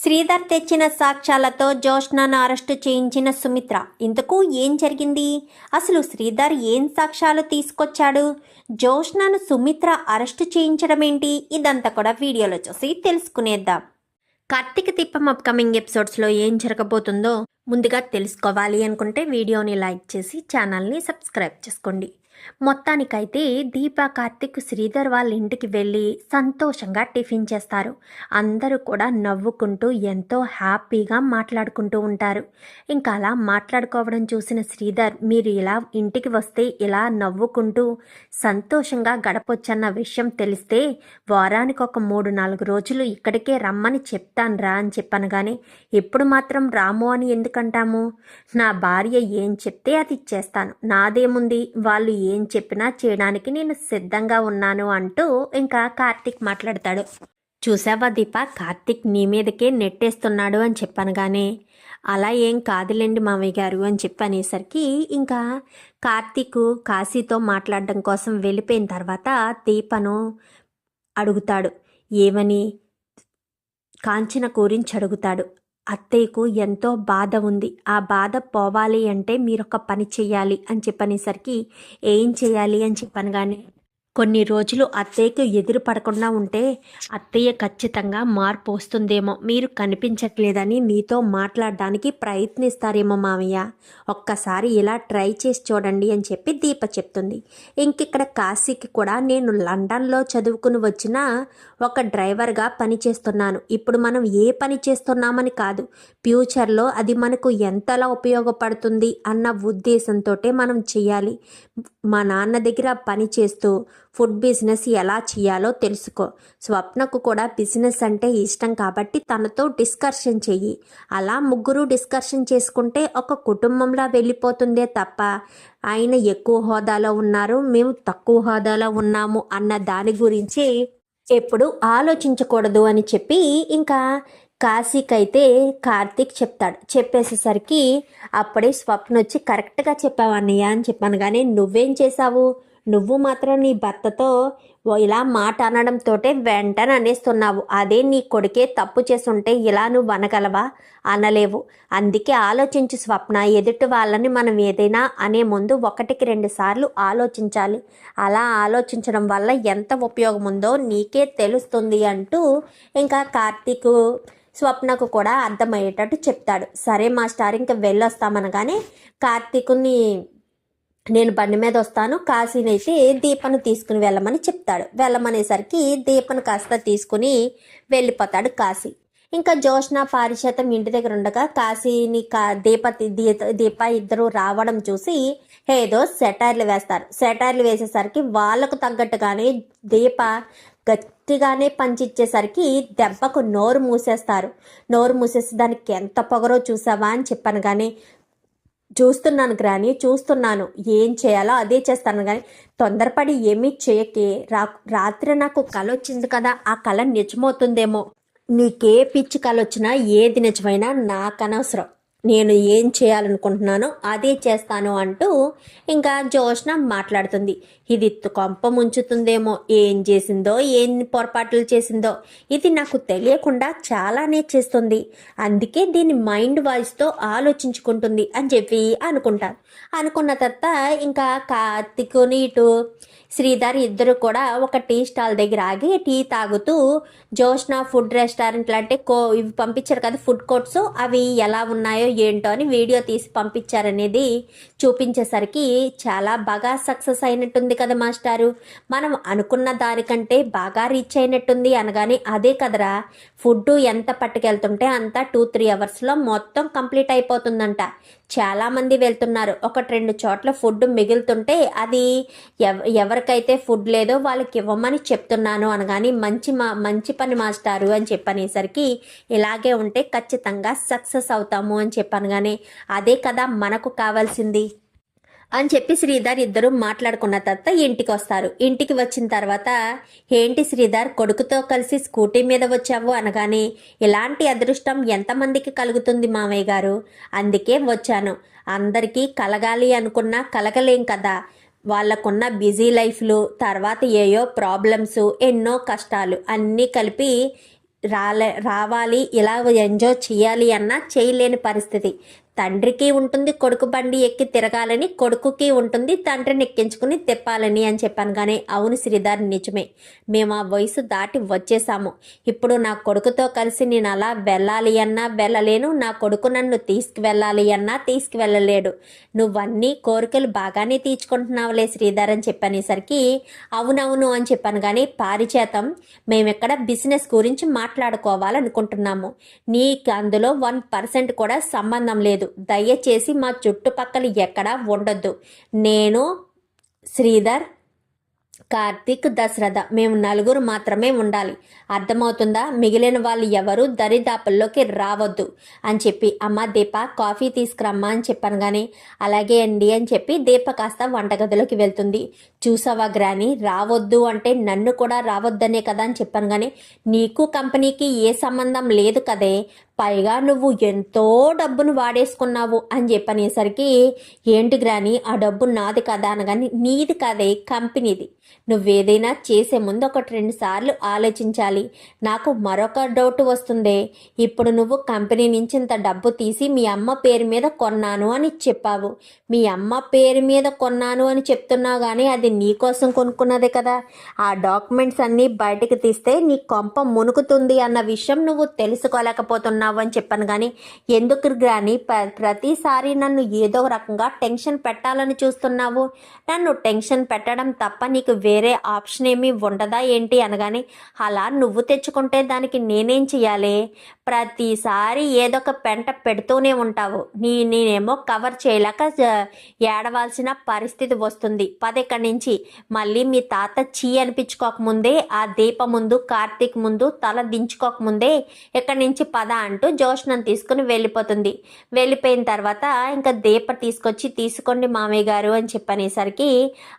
శ్రీధర్ తెచ్చిన సాక్ష్యాలతో జోష్నాను అరెస్టు చేయించిన సుమిత్ర. ఇంతకు ఏం జరిగింది? అసలు శ్రీధర్ ఏం సాక్ష్యాలు తీసుకొచ్చాడు? జోష్నాను సుమిత్ర అరెస్టు చేయించడం ఏంటి? ఇదంతా కూడా వీడియోలో చూసి తెలుసుకునేద్దాం. కార్తీక దీపం అప్కమింగ్ ఎపిసోడ్స్లో ఏం జరగబోతుందో ముందుగా తెలుసుకోవాలి అనుకుంటే వీడియోని లైక్ చేసి ఛానల్ని సబ్స్క్రైబ్ చేసుకోండి. మొత్తానికైతే దీప కార్తిక్ శ్రీధర్ వాళ్ళ ఇంటికి వెళ్ళి సంతోషంగా టిఫిన్ చేస్తారు. అందరూ కూడా నవ్వుకుంటూ ఎంతో హ్యాపీగా మాట్లాడుకుంటూ ఉంటారు. ఇంకా అలా మాట్లాడుకోవడం చూసిన శ్రీధర్ మీరు ఇలా ఇంటికి వస్తే ఇలా నవ్వుకుంటూ సంతోషంగా గడపొచ్చన్న విషయం తెలిస్తే వారానికి ఒక మూడు నాలుగు రోజులు ఇక్కడికే రమ్మని చెప్తాను రా అని కానీ ఎప్పుడు మాత్రం రాము అని ఎందుకంటాము? నా భార్య ఏం చెప్తే అది ఇచ్చేస్తాను నాదేముంది? వాళ్ళు ఏం చెప్పినా చేయడానికి నేను సిద్ధంగా ఉన్నాను అంటూ ఇంకా కార్తీక్ మాట్లాడతాడు. చూసావా దీప? కార్తీక్ నీ మీదకే నెట్టేస్తున్నాడు అని చెప్పాను కానీ అలా ఏం కాదులేండి మామయ్య గారు అని చెప్పి అనేసరికి ఇంకా కార్తీక్ కాశీతో మాట్లాడడం కోసం వెళ్ళిపోయిన తర్వాత దీపను అడుగుతాడు. ఏమని? కాంచన గురించి అడుగుతాడు. అత్తయ్యకు ఎంతో బాధ ఉంది. ఆ బాధ పోవాలి అంటే మీరు ఒక పని చేయాలి అని చెప్పనేసరికి ఏం చేయాలి అని చెప్పనగానే కొన్ని రోజులు అత్తయ్యకు ఎదురు పడకుండా ఉంటే అత్తయ్య ఖచ్చితంగా మార్పు వస్తుందేమో. మీరు కనిపించట్లేదని మీతో మాట్లాడడానికి ప్రయత్నిస్తారేమో మామయ్య. ఒక్కసారి ఇలా ట్రై చేసి చూడండి అని చెప్పి దీప చెప్తుంది. ఇంకిక్కడ కాశీకి కూడా నేను లండన్లో చదువుకుని వచ్చిన ఒక డ్రైవర్గా పనిచేస్తున్నాను. ఇప్పుడు మనం ఏ పని చేస్తున్నామని కాదు ఫ్యూచర్లో అది మనకు ఎంతలా ఉపయోగపడుతుంది అన్న ఉద్దేశంతో మనం చేయాలి. మా నాన్న దగ్గర పని చేస్తూ ఫుడ్ బిజినెస్ ఎలా చేయాలో తెలుసుకో. స్వప్నకు కూడా బిజినెస్ అంటే ఇష్టం కాబట్టి తనతో డిస్కషన్ చెయ్యి. అలా ముగ్గురు డిస్కషన్ చేసుకుంటే ఒక కుటుంబంలా వెళ్ళిపోతుందే తప్ప ఆయన ఎక్కువ హోదాలో ఉన్నారు మేము తక్కువ హోదాలో ఉన్నాము అన్న దాని గురించి ఎప్పుడు ఆలోచించకూడదు అని చెప్పి ఇంకా కాశీకైతే కార్తీక్ చెప్తాడు. చెప్పేసేసరికి అప్పుడే స్వప్న వచ్చి కరెక్ట్గా చెప్పావు అన్నయ్య అని చెప్పాను. కానీ నువ్వేం చేశావు? నువ్వు మాత్రం నీ భర్తతో ఓ ఇలా మాట అనడంతో వెంటనే అనేస్తున్నావు. అదే నీ కొడుకే తప్పు చేసుంటే ఇలా నువ్వు అనగలవా? అనలేవు. అందుకే ఆలోచించు స్వప్న ఎదుటి వాళ్ళని మనం ఏదైనా అనే ముందు ఒకటికి రెండు సార్లు ఆలోచించాలి. అలా ఆలోచించడం వల్ల ఎంత ఉపయోగం ఉందో నీకే తెలుస్తుంది అంటూ ఇంకా కార్తీక్ స్వప్నకు కూడా అర్థమయ్యేటట్టు చెప్తాడు. సరే మాస్టర్ ఇంకా వెళ్ళొస్తామనగానే కార్తీకుని నేను బండి మీద వస్తాను కాశీనైతే దీపను తీసుకుని వెళ్ళమని చెప్తాడు. వెళ్ళమనేసరికి దీపను కాస్త తీసుకుని వెళ్ళిపోతాడు కాశీ. ఇంకా జోష్న పారిషాతం ఇంటి దగ్గర ఉండగా కాశీని కా దీప దీప ఇద్దరు రావడం చూసి ఏదో సెటైర్లు వేస్తారు. సెటైర్లు వేసేసరికి వాళ్ళకు తగ్గట్టుగానే దీప గట్టిగానే పంచిచ్చేసరికి దెబ్బకు నోరు మూసేస్తారు. నోరు మూసేసి దానికి ఎంత పొగరో చూసావా అని చెప్పాను కానీ చూస్తున్నాను గ్రాని చూస్తున్నాను ఏం చేయాలో అదే చేస్తాను కానీ తొందరపడి ఏమీ చేయకే. రా రాత్రి నాకు కళ వచ్చింది కదా ఆ కళ నిజమవుతుందేమో. నీకే పిచ్చి కళ వచ్చినా ఏది నిజమైనా నాకనవసరం. నేను ఏం చేయాలనుకుంటున్నానో అదే చేస్తాను అంటూ ఇంకా జోష్న మాట్లాడుతుంది. ఇది కొంప ముంచుతుందేమో ఏం చేసిందో ఏం పొరపాట్లు చేసిందో ఇది నాకు తెలియకుండా చాలానే చేస్తుంది. అందుకే దీని మైండ్ వాయిస్తో ఆలోచించుకుంటుంది అని చెప్పి అనుకుంటారు అనుకున్న తర్వాత ఇంకా కార్తికుని ఇటు శ్రీధర్ ఇద్దరు కూడా ఒక టీ స్టాల్ దగ్గర ఆగి టీ తాగుతూ జోష్న ఫుడ్ రెస్టారెంట్లు అంటే కో ఇవి పంపించారు కదా ఫుడ్ కోర్ట్స్ అవి ఎలా ఉన్నాయో ఏంటో అని వీడియో తీసి పంపించారనేది చూపించేసరికి చాలా బాగా సక్సెస్ అయినట్టుంది కదా మాస్టారు. మనం అనుకున్న దానికంటే బాగా రీచ్ అయినట్టుంది అనగానే అదే కదరా. ఫుడ్ ఎంత పట్టుకెళ్తుంటే అంతా టూ త్రీ అవర్స్లో మొత్తం కంప్లీట్ అయిపోతుందంట. చాలామంది వెళ్తున్నారు. ఒకటి రెండు చోట్ల ఫుడ్ మిగులుతుంటే అది ఎవ ఎవరికైతే ఫుడ్ లేదో వాళ్ళకి ఇవ్వమని చెప్తున్నాను అనగాని మంచి మా మంచి పని మాస్టారు అని చెప్పనేసరికి ఇలాగే ఉంటే ఖచ్చితంగా సక్సెస్ అవుతాము అని చెప్పాను కానీ అదే కదా మనకు కావాల్సింది. అని చెప్పి శ్రీధర్ ఇద్దరు మాట్లాడుకున్న తర్వాత ఇంటికి వస్తారు ఇంటికి వచ్చిన తర్వాత ఏంటి శ్రీధర్ కొడుకుతో కలిసి స్కూటీ మీద వచ్చావు అనగానే ఇలాంటి అదృష్టం ఎంతమందికి కలుగుతుంది మామయ్య గారు? అందుకే వచ్చాను. అందరికీ కలగాలి అనుకున్నా కలగలేం కదా. వాళ్ళకున్న బిజీ లైఫ్లు తర్వాత ఏయో ప్రాబ్లమ్స్ ఎన్నో కష్టాలు అన్నీ కలిపి రాలే రావాలి ఇలా ఎంజాయ్ చేయాలి అన్నా చేయలేని పరిస్థితి. తండ్రికి ఉంటుంది కొడుకు బండి ఎక్కి తిరగాలని కొడుకుకి ఉంటుంది తండ్రిని ఎక్కించుకుని తిప్పాలని అని చెప్పాను కానీ అవును శ్రీధర్ నిజమే. మేము ఆ వయసు దాటి వచ్చేసాము. ఇప్పుడు నా కొడుకుతో కలిసి నేను అలా వెళ్ళాలి అన్నా వెళ్ళలేను నా కొడుకు నన్ను తీసుకువెళ్ళాలి అన్నా తీసుకువెళ్ళలేడు. నువ్వన్నీ కోరికలు బాగానే తీర్చుకుంటున్నావులే శ్రీధర్ అని చెప్పనేసరికి అవునవును అని చెప్పాను కానీ పారిచేతం. మేమెక్కడ బిజినెస్ గురించి మాట్లాడుకోవాలనుకుంటున్నాము. నీకు అందులో వన్ పర్సెంట్ కూడా సంబంధం లేదు. దయచేసి మా చుట్టుపక్కల ఎక్కడా ఉండొద్దు. నేను శ్రీధర్ కార్తీక్ దశరథ మేము నలుగురు మాత్రమే ఉండాలి. అర్థమవుతుందా? మిగిలిన వాళ్ళు ఎవరు దరిదాపుల్లోకి రావద్దు అని చెప్పి అమ్మ దీప కాఫీ తీసుకురమ్మా అని చెప్పాను కానీ అలాగే అండి అని చెప్పి దీప కాస్త వంటగదిలోకి వెళ్తుంది. చూసావా గ్రాని రావద్దు అంటే నన్ను కూడా రావద్దనే కదా అని చెప్పాను కానీ నీకు కంపెనీకి ఏ సంబంధం లేదు కదే. పైగా నువ్వు ఎంతో డబ్బును వాడేసుకున్నావు అని చెప్పనేసరికి ఏంటి గ్రాని ఆ డబ్బు నాది కదా అనగాని నీది కాదే కంపెనీది. నువ్వేదైనా చేసే ముందు ఒకటి రెండు సార్లు ఆలోచించాలి. నాకు మరొక డౌట్ వస్తుందే. ఇప్పుడు నువ్వు కంపెనీ నుంచి ఇంత డబ్బు తీసి మీ అమ్మ పేరు మీద కొన్నాను అని చెప్పావు. మీ అమ్మ పేరు మీద కొన్నాను అని చెప్తున్నావు కానీ అది నీ కోసం కొనుక్కున్నదే కదా. ఆ డాక్యుమెంట్స్ అన్నీ బయటకు తీస్తే నీ కొంప మునుకుతుంది అన్న విషయం నువ్వు తెలుసుకోలేకపోతున్నావు. అని చెప్పాను. కానీ ఎందుకు గ్రాని ప- ప్రతిసారి నన్ను ఏదో రకంగా టెన్షన్ పెట్టాలని చూస్తున్నావు. నన్ను టెన్షన్ పెట్టడం తప్ప నీకు వేరే ఆప్షన్ ఏమీ ఉండదా ఏంటి అనగానే అలా నువ్వు తెచ్చుకుంటే దానికి నేనేం చేయాలి ప్రతిసారి ఏదో ఒక పెంట పెడుతూనే ఉంటావు. నీ నేనేమో కవర్ చేయలేక ఏడవాల్సిన పరిస్థితి వస్తుంది. పదెక్కడి నుంచి. మళ్ళీ మీ తాత చీ అనిపించుకోకముందే ఆ దీప ముందు కార్తీక్ ముందు తల దించుకోకముందే ఇక్కడి నుంచి పద అంటే. జోష్నను తీసుకుని వెళ్ళిపోతుంది. వెళ్ళిపోయిన తర్వాత ఇంకా దీప తీసుకొచ్చి తీసుకోండి మామయ్య గారు అని చెప్పనేసరికి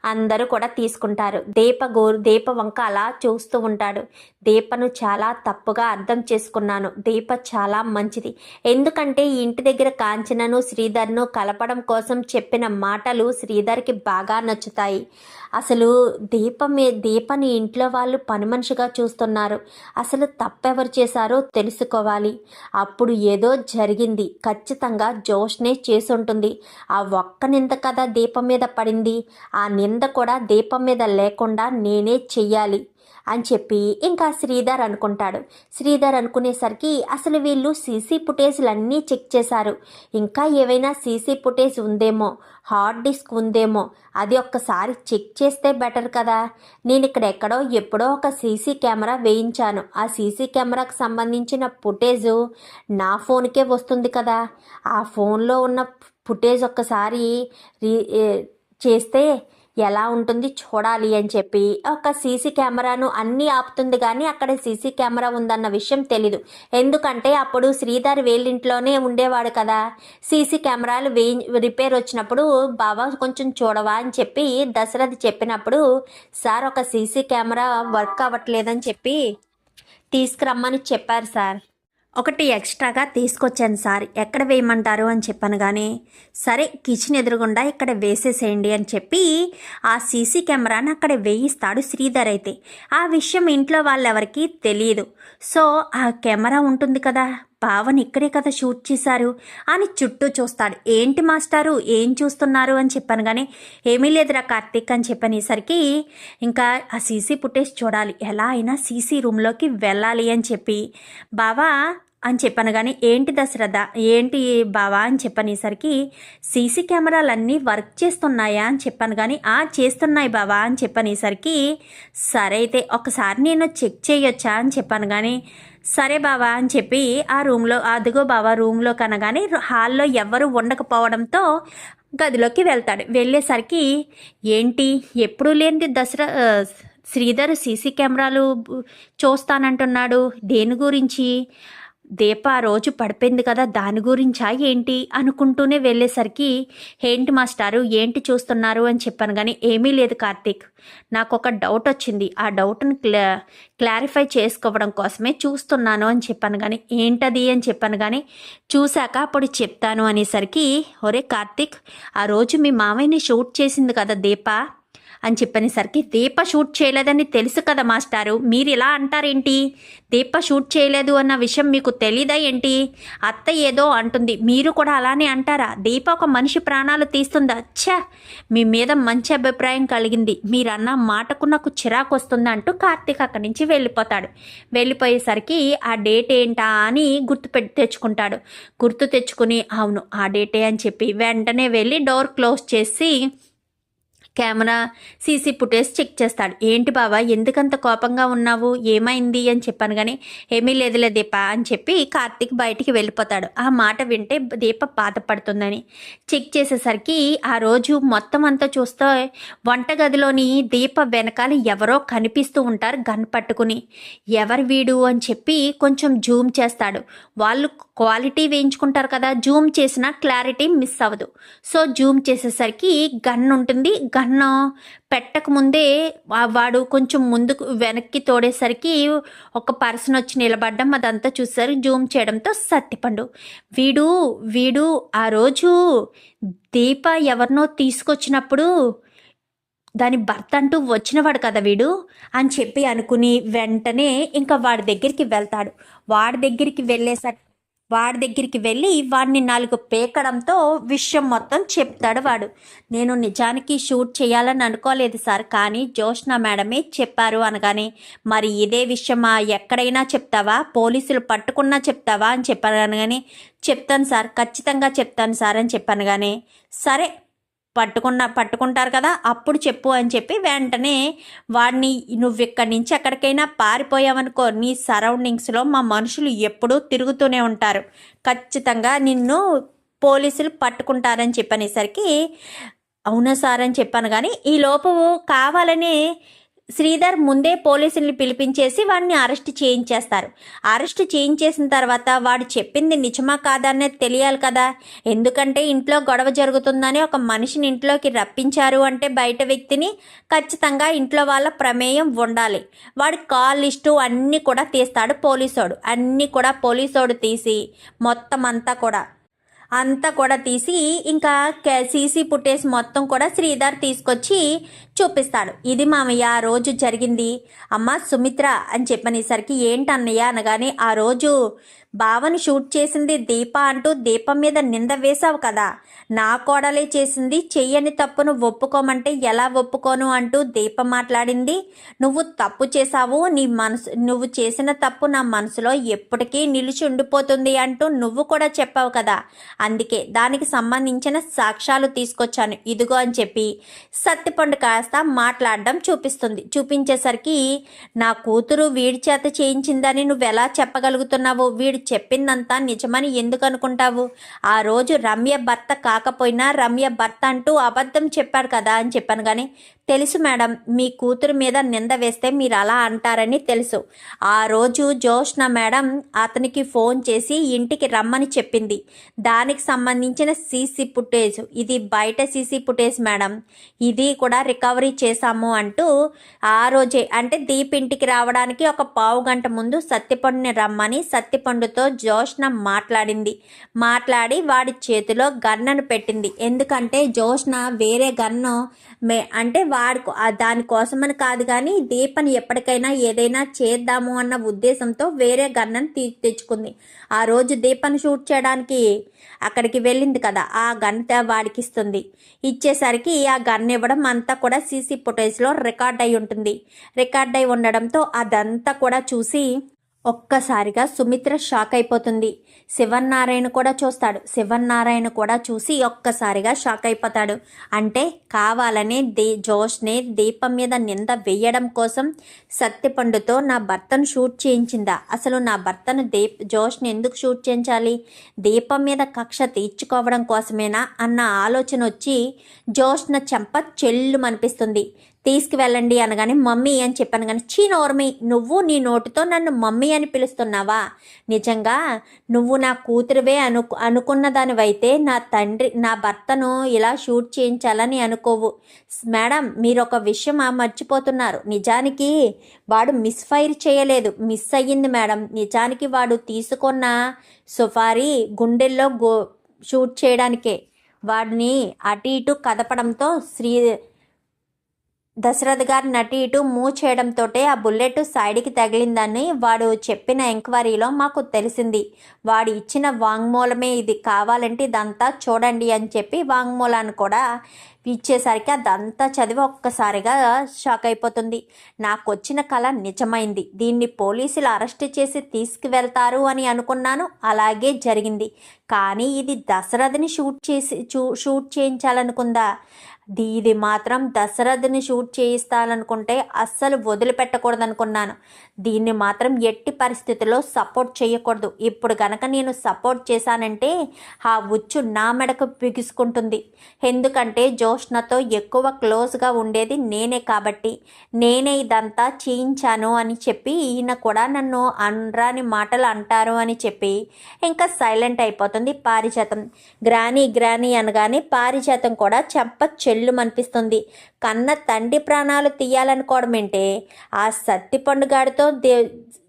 అందరూ కూడా తీసుకుంటారు. దీప గోరు దీప వంక అలా చూస్తూ ఉంటాడు. దీపను చాలా తప్పుగా అర్థం చేసుకున్నాను. దీప చాలా మంచిది. ఎందుకంటే ఇంటి దగ్గర కాంచనను శ్రీధర్ను కలపడం కోసం చెప్పిన మాటలు శ్రీధర్కి బాగా నచ్చుతాయి. అసలు దీపమే దీపని ఇంట్లో వాళ్ళు పని మనిషిగా చూస్తున్నారు. అసలు తప్పెవరు చేశారో తెలుసుకోవాలి. అప్పుడు ఏదో జరిగింది. ఖచ్చితంగా జోష్నే చేసుంటుంది. ఆ ఒక్క నింద కదా దీపం మీద పడింది. ఆ నింద కూడా దీపం మీద లేకుండా నేనే చెయ్యాలి. అని చెప్పి ఇంకా శ్రీధర్ అనుకుంటాడు. శ్రీధర్ అనుకునేసరికి అసలు వీళ్ళు సీసీ ఫుటేజ్లు అన్నీ చెక్ చేశారు. ఇంకా ఏవైనా సీసీ ఫుటేజ్ ఉందేమో హార్డ్ డిస్క్ ఉందేమో అది ఒక్కసారి చెక్ చేస్తే బెటర్ కదా. నేను ఇక్కడ ఎక్కడో ఎప్పుడో ఒక సీసీ కెమెరా వేయించాను. ఆ సీసీ కెమెరాకు సంబంధించిన ఫుటేజ్ నా ఫోన్కే వస్తుంది కదా. ఆ ఫోన్లో ఉన్న ఫుటేజ్ ఒక్కసారి రీ చేస్తే ఎలా ఉంటుంది చూడాలి అని చెప్పి ఒక సీసీ కెమెరాను అన్నీ ఆపుతుంది కానీ అక్కడ సీసీ కెమెరా ఉందన్న విషయం తెలీదు. ఎందుకంటే అప్పుడు శ్రీధర్ వేలింట్లోనే ఉండేవాడు కదా. సీసీ కెమెరాలు వే రిపేర్ వచ్చినప్పుడు బాబా కొంచెం చూడవా? అని చెప్పి దశరథ్ చెప్పినప్పుడు సార్ ఒక సీసీ కెమెరా వర్క్ అవ్వట్లేదని చెప్పి తీసుకురమ్మని చెప్పారు సార్. ఒకటి ఎక్స్ట్రాగా తీసుకొచ్చాను సార్. ఎక్కడ వేయమంటారు అని చెప్పాను కానీ సరే కిచెన్ ఎదురుగుండా ఇక్కడ వేసేసేయండి అని చెప్పి ఆ సీసీ కెమెరాను అక్కడ వేయిస్తాడు శ్రీధర్ అయితే. ఆ విషయం ఇంట్లో వాళ్ళెవరికీ తెలియదు సో ఆ కెమెరా ఉంటుంది కదా పావన్ ఇక్కడే కదా షూట్ చేశారు అని చుట్టూ చూస్తాడు. ఏంటి మాస్టారు? ఏం చూస్తున్నారు? అని చెప్పాను కానీ ఏమీ లేదురా కార్తీక్ అని చెప్పనేసరికి ఇంకా ఆ సీసీ ఫుటేజ్ చూడాలి. ఎలా అయినా సీసీ రూమ్లోకి వెళ్ళాలి అని చెప్పి బావా అని చెప్పాను కానీ ఏంటి దశరథ? ఏంటి బావా అని చెప్పనేసరికి సీసీ కెమెరాలన్నీ వర్క్ చేస్తున్నాయా అని చెప్పాను కానీ ఆ చేస్తున్నాయి బావా అని చెప్పనేసరికి సరే అయితే ఒకసారి నేను చెక్ చేయొచ్చా అని చెప్పాను కానీ సరే బావా అని చెప్పి ఆ రూమ్లో అదిగో బావా రూమ్లో కనగానే హాల్లో ఎవ్వరూ ఉండకపోవడంతో గదిలోకి వెళ్తాడు. వెళ్ళేసరికి ఏంటి? ఎప్పుడూ లేనిది దసరా శ్రీధర్ సీసీ కెమెరాలు చూస్తానంటున్నాడు. దేని గురించి? దీప ఆ రోజు పడిపోయింది కదా దాని గురించా ఏంటి అనుకుంటూనే వెళ్ళేసరికి ఏంటి మాస్టారు ఏంటి చూస్తున్నారు? అని చెప్పాను కానీ ఏమీ లేదు కార్తీక్. నాకు ఒక డౌట్ వచ్చింది. ఆ డౌట్ని క్లా క్లారిఫై చేసుకోవడం కోసమే చూస్తున్నాను అని చెప్పాను కానీ ఏంటది అని చెప్పాను కానీ చూశాక అప్పుడు చెప్తాను అనేసరికి ఒరే కార్తీక్ ఆ రోజు మీ మామయ్యని షూట్ చేసింది కదా దీప అని చెప్పనేసరికి దీప షూట్ చేయలేదని తెలుసు కదా మాస్టారు మీరు ఇలా అంటారేంటి? దీప షూట్ చేయలేదు అన్న విషయం మీకు తెలీదా ఏంటి? అత్త ఏదో అంటుంది మీరు కూడా అలానే అంటారా? దీప ఒక మనిషి ప్రాణాలు తీస్తుందా? ఛా! మీ మీద మంచి అభిప్రాయం కలిగింది. మీరన్న మాటకు నాకు చిరాకు వస్తుందా అంటూ కార్తీక్ అక్కడి నుంచి వెళ్ళిపోతాడు. వెళ్ళిపోయేసరికి ఆ డేట్ ఏంటా అని గుర్తు పెట్టి తెచ్చుకుంటాడు. గుర్తు తెచ్చుకుని అవును ఆ డేటే అని చెప్పి వెంటనే వెళ్ళి డోర్ క్లోజ్ చేసి కెమెరా సీసీ ఫుటేజ్ చెక్ చేస్తాడు. ఏంటి బావా ఎందుకంత కోపంగా ఉన్నావు? ఏమైంది? అని చెప్పాను కానీ ఏమీ లేదులే దీప అని చెప్పి కార్తీక్ బయటికి వెళ్ళిపోతాడు. ఆ మాట వింటే దీప బాధపడుతుందని. చెక్ చేసేసరికి ఆ రోజు మొత్తం అంతా చూస్తే వంటగదిలోని దీప వెనకాల ఎవరో కనిపిస్తూ ఉంటారు గన్ పట్టుకుని. ఎవరు వీడు? అని చెప్పి కొంచెం జూమ్ చేస్తాడు. వాళ్ళు క్వాలిటీ వేయించుకుంటారు కదా జూమ్ చేసిన క్లారిటీ మిస్ అవ్వదు. సో జూమ్ చేసేసరికి గన్ ఉంటుంది. గన్ను పెట్టక ముందే వాడు కొంచెం ముందుకు వెనక్కి తోడేసరికి ఒక పర్సన్ వచ్చి నిలబడ్డం అదంతా చూసారు. జూమ్ చేయడంతో సత్తిపండు. వీడు వీడు ఆ రోజు దీప ఎవరినో తీసుకొచ్చినప్పుడు దాని భర్త అంటూ వచ్చినవాడు కదా వీడు అని చెప్పి అనుకుని వెంటనే ఇంకా వాడి దగ్గరికి వెళ్తాడు. వాడి దగ్గరికి వెళ్ళేసరికి వాడి దగ్గరికి వెళ్ళి వాడిని నాలుగు పేకడంతో విషయం మొత్తం చెప్తాడు వాడు. నేను నిజానికి షూట్ చేయాలని అనుకోలేదు సార్ కానీ జోష్న మేడమే చెప్పారు అనగానే మరి ఇదే విషయమా ఎక్కడైనా చెప్తావా పోలీసులు పట్టుకున్నా చెప్తావా అని చెప్పాను అనగానే చెప్తాను సార్ ఖచ్చితంగా చెప్తాను సార్ అని చెప్పాను కానీ సరే పట్టుకున్న పట్టుకుంటారు కదా అప్పుడు చెప్పు అని చెప్పి వెంటనే వాడిని నువ్వు ఇక్కడి నుంచి ఎక్కడికైనా పారిపోయావనుకో నీ సరౌండింగ్స్లో మా మనుషులు ఎప్పుడూ తిరుగుతూనే ఉంటారు. ఖచ్చితంగా నిన్ను పోలీసులు పట్టుకుంటారని చెప్పనేసరికి అవునా సార్ అని చెప్పాను కానీ ఈ లోపు కావాలనే శ్రీధర్ ముందే పోలీసుల్ని పిలిపించేసి వాడిని అరెస్ట్ చేయించేస్తారు. అరెస్ట్ చేయించేసిన తర్వాత వాడు చెప్పింది నిజమా కాదా అనేది తెలియాలి కదా. ఎందుకంటే ఇంట్లో గొడవ జరుగుతుందని ఒక మనిషిని ఇంట్లోకి రప్పించారు అంటే బయట వ్యక్తిని ఖచ్చితంగా ఇంట్లో వాళ్ళ ప్రమేయం ఉండాలి. వాడి కాల్ లిస్టు అన్నీ కూడా తీస్తాడు పోలీసోడు. అన్నీ కూడా పోలీసోడు తీసి మొత్తం అంతా కూడా అంతా కూడా తీసి ఇంకా సీసీ పుట్టేజ్ మొత్తం కూడా శ్రీధర్ తీసుకొచ్చి చూపిస్తాడు. ఇది మామయ్య ఆ రోజు జరిగింది. అమ్మ సుమిత్ర అని చెప్పనేసరికి ఏంటన్నయ్య అనగానే ఆ రోజు బావని షూట్ చేసింది దీప అంటూ దీపం మీద నింద వేశావు కదా. నా కోడలే చేసింది చెయ్యని తప్పును ఒప్పుకోమంటే ఎలా ఒప్పుకోను అంటూ దీప మాట్లాడింది. నువ్వు తప్పు చేశావు నీ మనసు నువ్వు చేసిన తప్పు నా మనసులో ఎప్పటికీ నిలిచి ఉండిపోతుంది అంటూ నువ్వు కూడా చెప్పావు కదా. అందుకే దానికి సంబంధించిన సాక్ష్యాలు తీసుకొచ్చాను. ఇదిగో అని చెప్పి సత్తిపండు కాస్త మాట్లాడడం చూపిస్తుంది. చూపించేసరికి నా కూతురు వీడి చేత చేయించిందని నువ్వు ఎలా చెప్పగలుగుతున్నావు వీడు చెప్పిందంతా నిజమని ఎందుకు అనుకుంటావు? ఆ రోజు రమ్య భర్త కాకపోయినా రమ్య భర్త అంటూ అబద్ధం చెప్పాడు కదా అని చెప్పాను కానీ తెలుసు మేడం మీ కూతురు మీద నింద వేస్తే మీరు అలా అంటారని తెలుసు. ఆ రోజు జోష్న మేడం అతనికి ఫోన్ చేసి ఇంటికి రమ్మని చెప్పింది. దానికి సంబంధించిన సీసీ ఫుటేజ్. ఇది బయట సీసీ ఫుటేజ్ మేడం. ఇది కూడా రికవరీ చేశాము అంటూ ఆ రోజే అంటే దీప్ ఇంటికి రావడానికి ఒక పావు గంట ముందు సత్తిపండుని రమ్మని సత్తిపండుతో జోష్న మాట్లాడింది. మాట్లాడి వాడి చేతిలో గన్నను పెట్టింది. ఎందుకంటే జోష్న వేరే గన్ను మే అంటే వాడు దానికోసమని కాదు కానీ దీపని ఎప్పటికైనా ఏదైనా చేద్దాము అన్న ఉద్దేశంతో వేరే గన్నను తీ తెచ్చుకుంది. ఆ రోజు దీపను షూట్ చేయడానికి అక్కడికి వెళ్ళింది కదా ఆ గన్ వాడికి ఇస్తుంది. ఇచ్చేసరికి ఆ గన్ ఇవ్వడం అంతా కూడా సీసీ ఫుటేజ్లో రికార్డ్ అయి ఉంటుంది. రికార్డ్ అయి ఉండడంతో అదంతా కూడా చూసి ఒక్కసారిగా సుమిత్ర షాక్ అయిపోతుంది. శివన్నారాయణ కూడా చూస్తాడు. శివన్నారాయణ కూడా చూసి ఒక్కసారిగా షాక్ అయిపోతాడు. అంటే కావాలనే దే జోష్నే దీపం మీద నింద వేయడం కోసం సత్తిపండుతో నా భర్తను షూట్ చేయించిందా? అసలు నా భర్తను దీప్ జోష్ని ఎందుకు షూట్ చేయించాలి? దీపం మీద కక్ష తీర్చుకోవడం కోసమేనా? అన్న ఆలోచన వచ్చి జోష్న చెంప చెల్లు అనిపిస్తుంది తీసుకువెళ్ళండి అనగానే మమ్మీ అని చెప్పాను కానీ చీ నోర్మి నువ్వు నీ నోటితో నన్ను మమ్మీ అని పిలుస్తున్నావా? నిజంగా నువ్వు నా కూతురువే అను అనుకున్న దానివైతే నా తండ్రి నా భర్తను ఇలా షూట్ చేయించాలని అనుకోవు. మేడం మీరు ఒక విషయం ఆ మర్చిపోతున్నారు. నిజానికి వాడు మిస్ఫైర్ చేయలేదు. మిస్ అయ్యింది మేడం. నిజానికి వాడు తీసుకున్న సుఫారీ గుండెల్లో గో షూట్ చేయడానికే. వాడిని అటు ఇటు కదపడంతో శ్రీ దశరథ్ గారు నటి ఇటు మూవ్ చేయడంతో ఆ బుల్లెట్ సైడ్కి తగిలిందని వాడు చెప్పిన ఎంక్వైరీలో మాకు తెలిసింది. వాడు ఇచ్చిన వాంగ్మూలమే ఇది కావాలంటే ఇదంతా చూడండి అని చెప్పి వాంగ్మూలాన్ని కూడా ఇచ్చేసరికి అదంతా చదివి ఒక్కసారిగా షాక్ అయిపోతుంది. నాకు వచ్చిన కళ నిజమైంది. దీన్ని పోలీసులు అరెస్ట్ చేసి తీసుకువెళ్తారు అని అనుకున్నాను. అలాగే జరిగింది. కానీ ఇది దశరథని షూట్ చేసి చూ షూట్ చేయించాలనుకుందా? ఇది మాత్రం దశరథని షూట్ చేయిస్తాననుకుంటే అస్సలు వదిలిపెట్టకూడదు అనుకున్నాను దీన్ని మాత్రం ఎట్టి పరిస్థితుల్లో సపోర్ట్ చేయకూడదు. ఇప్పుడు గనక నేను సపోర్ట్ చేశానంటే ఆ ఉచ్చు నా మెడకు బిగుసుకుంటుంది. ఎందుకంటే జోష్నతో ఎక్కువ క్లోజ్గా ఉండేది నేనే కాబట్టి నేనే ఇదంతా చేయించాను అని చెప్పి ఈయన కూడా నన్ను అనరాని మాటలు అంటారు అని చెప్పి ఇంకా సైలెంట్ అయిపోతుంది పారిజాతం. గ్రాని గ్రాని అనగానే పారిజాతం కూడా చెంప చెల్లుమనిపిస్తుంది కన్న తండ్రి ప్రాణాలు తీయాలనుకోవడమంటే ఆ సత్తి పండుగాడితో దే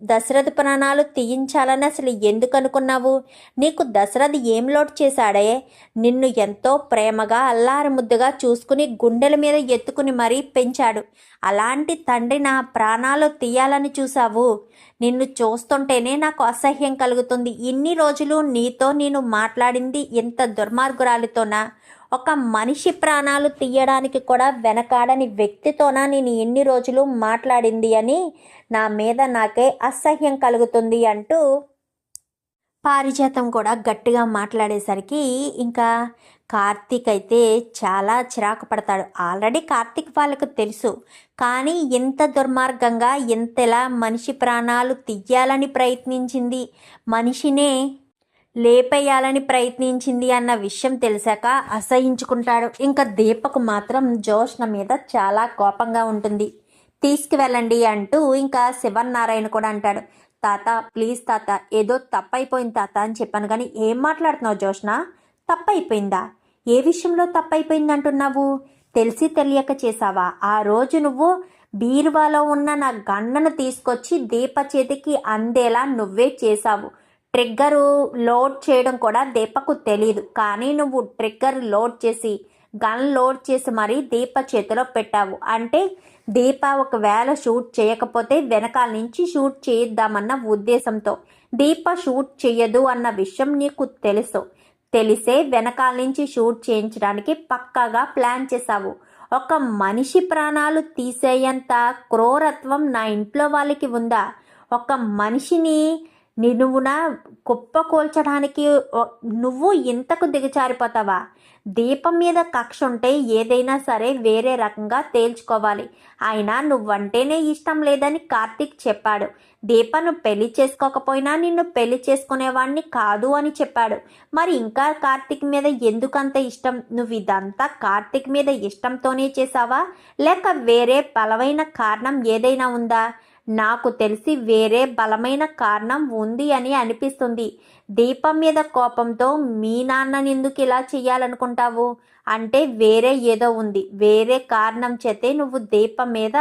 దశరథ ప్రాణాలు తీయించాలని అసలు ఎందుకు అనుకున్నావు? నీకు దశరథ్ ఏం లోటు చేశాడే? నిన్ను ఎంతో ప్రేమగా అల్లారముద్దుగా చూసుకుని గుండెల మీద ఎత్తుకుని మరీ పెంచాడు. అలాంటి తండ్రి నా ప్రాణాలు తీయాలని చూసావు నిన్ను చూస్తుంటేనే నాకు అసహ్యం కలుగుతుంది. ఇన్ని రోజులు నీతో నేను మాట్లాడింది ఇంత దుర్మార్గురాలితోనా? ఒక మనిషి ప్రాణాలు తీయడానికి కూడా వెనకాడని వ్యక్తితోనా నేను ఎన్ని రోజులు మాట్లాడింది అని నా మీద నాకే అసహ్యం కలుగుతుంది అంటూ పారిజాతం కూడా గట్టిగా మాట్లాడేసరికి ఇంకా కార్తీక్ అయితే చాలా చిరాకు పడతాడు. ఆల్రెడీ కార్తీక్ వాళ్ళకు తెలుసు. కానీ ఇంత దుర్మార్గంగా ఎంతలా మనిషి ప్రాణాలు తీయాలని ప్రయత్నించింది మనిషినే లేపేయాలని ప్రయత్నించింది అన్న విషయం తెలిసాక అసహించుకుంటాడు. ఇంకా దీపకు మాత్రం జోష్న మీద చాలా కోపంగా ఉంటుంది. తీసుకువెళ్ళండి అంటూ ఇంకా శివనారాయణ కూడా అంటాడు. తాత ప్లీజ్ తాత ఏదో తప్పైపోయింది తాత అని చెప్పాను కానీ ఏం మాట్లాడుతున్నావు జోష్న తప్పైపోయిందా? ఏ విషయంలో తప్పైపోయింది అంటున్నావు? తెలిసి తెలియక చేసావా ఆ రోజు నువ్వు బీరువాలో ఉన్న నా గన్నను తీసుకొచ్చి దీప చేతికి అందేలా నువ్వే చేసావు ట్రిగ్గరు లోడ్ చేయడం కూడా దీపకు తెలియదు కానీ నువ్వు ట్రిగ్గర్ లోడ్ చేసి గన్ లోడ్ చేసి మరీ దీప చేతిలో పెట్టావు. అంటే దీప ఒకవేళ షూట్ చేయకపోతే వెనకాల నుంచి షూట్ చేయిద్దామన్న ఉద్దేశంతో దీప షూట్ చేయదు అన్న విషయం నీకు తెలుసు. తెలిసే వెనకాల నుంచి షూట్ చేయించడానికి పక్కాగా ప్లాన్ చేశావు. ఒక మనిషి ప్రాణాలు తీసేయంత క్రూరత్వం నా ఇంట్లో వాళ్ళకి ఉందా? ఒక మనిషిని నిలువున కుప్పకూల్చడానికి ఒ- నువ్వు ఇంతకు దిగజారిపోతావా? దీపం మీద కక్ష ఉంటే ఏదైనా సరే వేరే రకంగా తేల్చుకోవాలి. అయినా నువ్వంటేనే ఇష్టం లేదని కార్తీక్ చెప్పాడు. దీపను పెళ్ళి చేసుకోకపోయినా నిన్ను పెళ్ళి చేసుకునేవాడిని కాదు అని చెప్పాడు. మరి ఇంకా కార్తీక్ మీద ఎందుకంత ఇష్టం? నువ్వు ఇదంతా కార్తీక్ మీద ఇష్టంతోనే చేసావా లేక వేరే బలమైన కారణం ఏదైనా ఉందా? నాకు తెలిసి వేరే బలమైన కారణం ఉంది అని అనిపిస్తుంది. దీపం మీద కోపంతో మీ నాన్నని ఎందుకు ఇలా చెయ్యాలనుకుంటావు? అంటే వేరే ఏదో ఉంది. వేరే కారణం చేతే నువ్వు దీపం మీద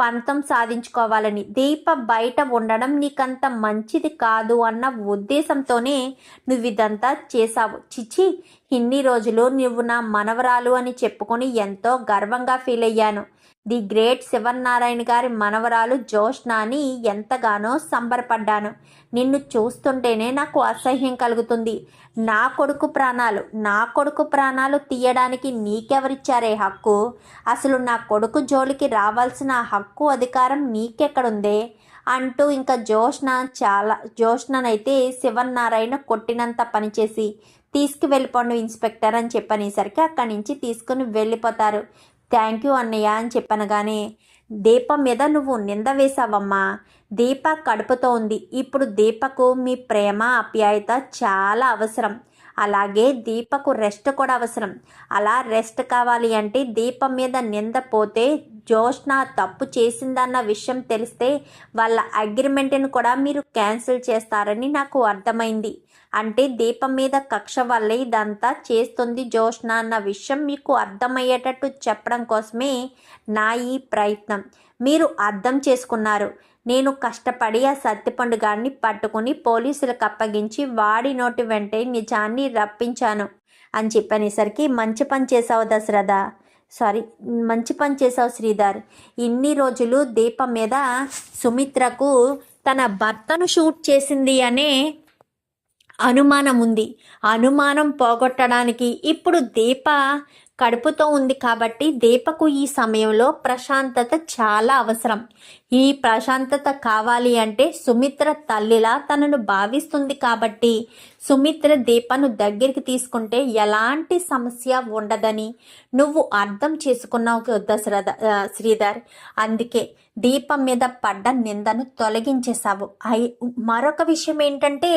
పంతం సాధించుకోవాలని. దీప బయట ఉండడం నీకంత మంచిది కాదు అన్న ఉద్దేశంతోనే నువ్వు ఇదంతా చేశావు. చిచి ఇన్ని రోజులు నువ్వు నా మనవరాలు అని చెప్పుకొని ఎంతో గర్వంగా ఫీల్ అయ్యాను ది గ్రేట్ శివన్నారాయణ గారి మనవరాలు జోష్నాని ఎంతగానో సంబరపడ్డాను. నిన్ను చూస్తుంటేనే నాకు అసహ్యం కలుగుతుంది. నా కొడుకు ప్రాణాలు నా కొడుకు ప్రాణాలు తీయడానికి నీకెవరిచ్చారే హక్కు? అసలు నా కొడుకు జోలికి రావాల్సిన హక్కు అధికారం నీకెక్కడుందే? అంటూ ఇంకా జోష్న చాలా జోష్ననైతే శివన్నారాయణ కొట్టినంత పనిచేసి తీసుకువెళ్ళిపోండు ఇన్స్పెక్టర్ అని చెప్పనేసరికి అక్కడి నుంచి తీసుకుని వెళ్ళిపోతారు. థ్యాంక్ యూ అన్నయ్య అని చెప్పనగానే దీపం మీద నువ్వు నింద వేశావమ్మా. దీప కడుపుతో ఉంది. ఇప్పుడు దీపకు మీ ప్రేమ ఆప్యాయత చాలా అవసరం. అలాగే దీపకు రెస్ట్ కూడా అవసరం. అలా రెస్ట్ కావాలి అంటే దీపం మీద నింద పోతే జోష్న తప్పు చేసిందన్న విషయం తెలిస్తే వాళ్ళ అగ్రిమెంట్ని కూడా మీరు క్యాన్సిల్ చేస్తారని నాకు అర్థమైంది. అంటే దీపం మీద కక్ష వల్లే ఇదంతా చేస్తుంది జోష్న అన్న విషయం మీకు అర్థమయ్యేటట్టు చెప్పడం కోసమే నా ఈ ప్రయత్నం. మీరు అర్థం చేసుకున్నారు. నేను కష్టపడి ఆ సత్తిపండు గారిని పట్టుకుని పోలీసులకు అప్పగించి వాడి నోటి వెంటే నిజాన్ని రప్పించాను. అని చెప్పనేసరికి మంచి పని చేసావు దశరథ. సారీ మంచి పని చేశావు శ్రీధర్. ఇన్ని రోజులు దీపం మీద సుమిత్రకు తన భర్తను షూట్ చేసింది అనే అనుమానం ఉంది అనుమానం పోగొట్టడానికి ఇప్పుడు దీప కడుపుతో ఉంది కాబట్టి దీపకు ఈ సమయంలో ప్రశాంతత చాలా అవసరం. ఈ ప్రశాంతత కావాలి అంటే సుమిత్ర తల్లిలా తనను భావిస్తుంది కాబట్టి సుమిత్ర దీపను దగ్గరికి తీసుకుంటే ఎలాంటి సమస్య ఉండదని నువ్వు అర్థం చేసుకున్నావు దశరథ శ్రీధర్. అందుకే దీపం మీద పడ్డ నిందను తొలగించేశావు. అయి మరొక విషయం ఏంటంటే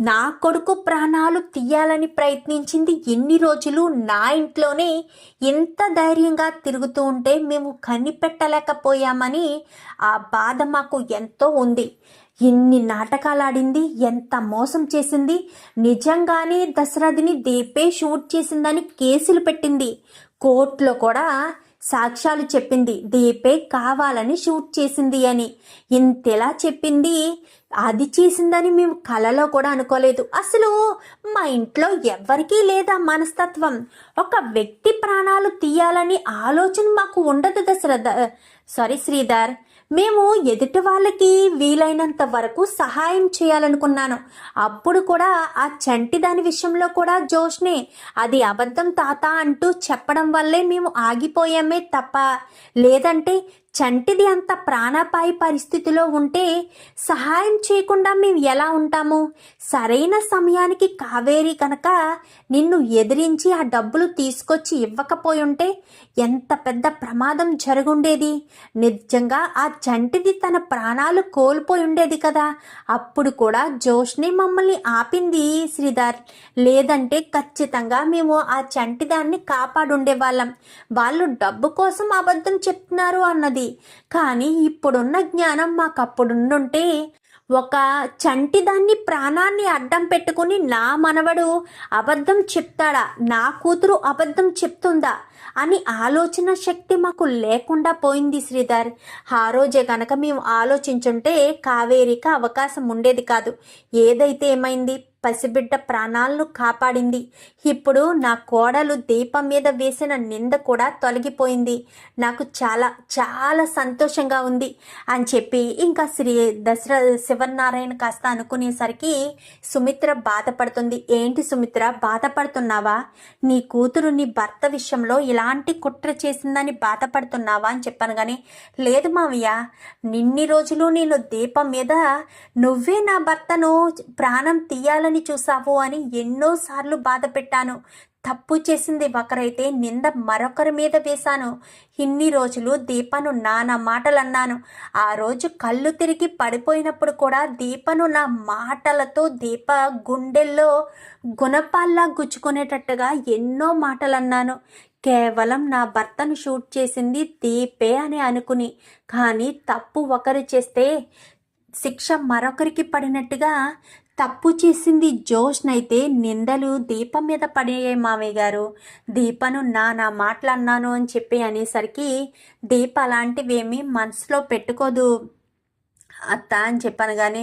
నా కొడుకు ప్రాణాలు తీయాలని ప్రయత్నించింది ఎన్ని రోజులు? నా ఇంట్లోనే ఎంత ధైర్యంగా తిరుగుతూ ఉంటే మేము కనిపెట్టలేకపోయామని ఆ బాధ మాకు ఎంతో ఉంది. ఎన్ని నాటకాలాడింది ఎంత మోసం చేసింది. నిజంగానే దశరథిని దేపే షూట్ చేసిందని కేసులు పెట్టింది. కోర్టులో కూడా సాక్ష్యాలు చెప్పింది. దీపే కావాలని షూట్ చేసింది అని. ఇంతెలా చెప్పింది? అది చేసిందని మేము కలలో కూడా అనుకోలేదు. అసలు మా ఇంట్లో ఎవ్వరికీ లేదా మనస్తత్వం. ఒక వ్యక్తి ప్రాణాలు తీయాలని ఆలోచన మాకు ఉండదు దశరథ. సారీ శ్రీధర్ మేము ఎదుటి వాళ్ళకి వీలైనంత వరకు సహాయం చేయాలనుకున్నాను. అప్పుడు కూడా ఆ చంటి దాని విషయంలో కూడా జోష్నే అది అబద్ధం తాత అంటూ చెప్పడం వల్లే మేము ఆగిపోయామే తప్ప లేదంటే చంటిది అంత ప్రాణాపాయ పరిస్థితిలో ఉంటే సహాయం చేయకుండా మేము ఎలా ఉంటాము? సరైన సమయానికి కావేరి కనుక నిన్ను ఎదిరించి ఆ డబ్బులు తీసుకొచ్చి ఇవ్వకపోయి ఉంటే ఎంత పెద్ద ప్రమాదం జరుగుండేది? నిజంగా ఆ చంటిది తన ప్రాణాలు కోల్పోయి ఉండేది కదా. అప్పుడు కూడా జోష్ని మమ్మల్ని ఆపింది శ్రీధర్. లేదంటే ఖచ్చితంగా మేము ఆ చంటిదాన్ని కాపాడుండే వాళ్ళం వాళ్ళు డబ్బు కోసం అబద్ధం చెప్తున్నారు అన్నది. కానీ ఇప్పుడున్న జ్ఞానం మాకప్పుడుండుంటే ఒక చంటి దాన్ని ప్రాణాన్ని అడ్డం పెట్టుకుని నా మనవడు అబద్ధం చెప్తాడా? నా కూతురు అబద్ధం చెప్తుందా? అని ఆలోచన శక్తి మాకు లేకుండా పోయింది శ్రీధర్. ఆ రోజే గనక మేము ఆలోచించుంటే కావేరికి అవకాశం ఉండేది కాదు. ఏదైతే ఏమైంది? పసిబిడ్డ ప్రాణాలను కాపాడింది. ఇప్పుడు నా కోడలు దీపం మీద వేసిన నింద కూడా తొలగిపోయింది. నాకు చాలా చాలా సంతోషంగా ఉంది అని చెప్పి ఇంకా శ్రీ దసరా శివనారాయణ కాస్త అనుకునేసరికి సుమిత్ర బాధపడుతుంది. ఏంటి సుమిత్ర బాధపడుతున్నావా? నీ కూతురు నీ భర్త విషయంలో ఇలాంటి కుట్ర చేసిందని బాధపడుతున్నావా అని చెప్పాను కానీ లేదు మావయ్య. నిన్ని రోజులు నేను దీపం మీద నువ్వే నా భర్తను ప్రాణం తీయాలని చూసావు అని ఎన్నోసార్లు బాధ పెట్టాను. తప్పు చేసింది ఒకరైతే నింద మరొకరి మీద వేశాను. ఇన్ని రోజులు దీపను నానా మాటలు అన్నాను ఆ రోజు కళ్ళు తిరిగి పడిపోయినప్పుడు కూడా దీపను నా మాటలతో దీప గుండెల్లో గుణపాల్లా గుచ్చుకునేటట్టుగా ఎన్నో మాటలు అన్నాను కేవలం నా భర్తను షూట్ చేసింది దీపే అని అనుకుని కానీ తప్పు ఒకరు చేస్తే శిక్ష మరొకరికి పడినట్టుగా తప్పు చేసింది జోష్నైతే నిందలు దీపం మీద పడేయే మామయ్య గారు. దీపను నా నా మాట్లాడినాను అని చెప్పి అనేసరికి దీప అలాంటివేమీ మనసులో పెట్టుకోదు అత్త అని చెప్పాను కానీ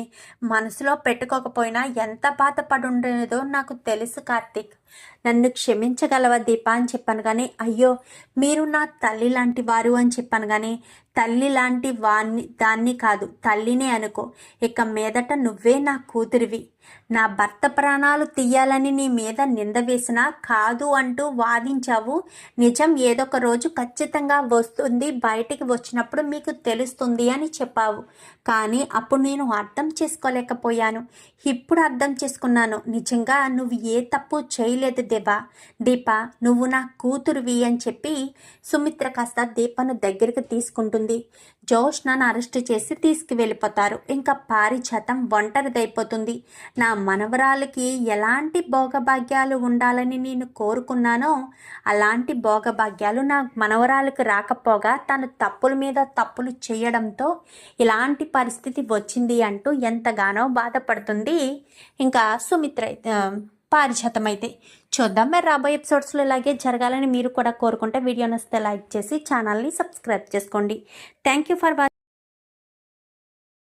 మనసులో పెట్టుకోకపోయినా ఎంత బాధపడి ఉండేదో నాకు తెలుసు కార్తీక్. నన్ను క్షమించగలవా దీప అని చెప్పాను కానీ అయ్యో మీరు నా తల్లి లాంటి వారు అని చెప్పాను కానీ తల్లి లాంటి వాణ్ణి దాన్ని కాదు తల్లినే అనుకో. ఇక మీదట నువ్వే నా కూతురివి. నా భర్త ప్రాణాలు తీయాలని నీ మీద నింద వేసినా కాదు అంటూ వాదించావు. నిజం ఏదొక రోజు ఖచ్చితంగా వస్తుంది బయటికి వచ్చినప్పుడు మీకు తెలుస్తుంది అని చెప్పావు. కానీ అప్పుడు నేను అర్థం చేసుకోలేకపోయాను. ఇప్పుడు అర్థం చేసుకున్నాను. నిజంగా నువ్వు ఏ తప్పు చేయలేదు దేవా. దీప నువ్వు నా కూతురువి అని చెప్పి సుమిత్ర కాస్త దీపను దగ్గరికి తీసుకుంటుంది. జోష్ నన్ను అరెస్ట్ చేసి తీసుకువెళ్ళిపోతారు. ఇంకా పారిజాతం ఒంటరిదైపోతుంది. నా మనవరాలకి ఎలాంటి భోగభాగ్యాలు ఉండాలని నేను కోరుకున్నానో అలాంటి భోగభాగ్యాలు నా మనవరాలకు రాకపోగా తను తప్పుల మీద తప్పులు చేయడంతో ఇలాంటి పరిస్థితి వచ్చింది అంటూ ఎంతగానో బాధపడుతుంది. ఇంకా సుమిత్ర అయితే పారిజాతం అయితే చూద్దాం మరి రాబోయే ఎపిసోడ్స్లో ఇలాగే జరగాలని మీరు కూడా కోరుకుంటే వీడియో నచ్చితే లైక్ చేసి ఛానల్ని సబ్స్క్రైబ్ చేసుకోండి. Thank you for watching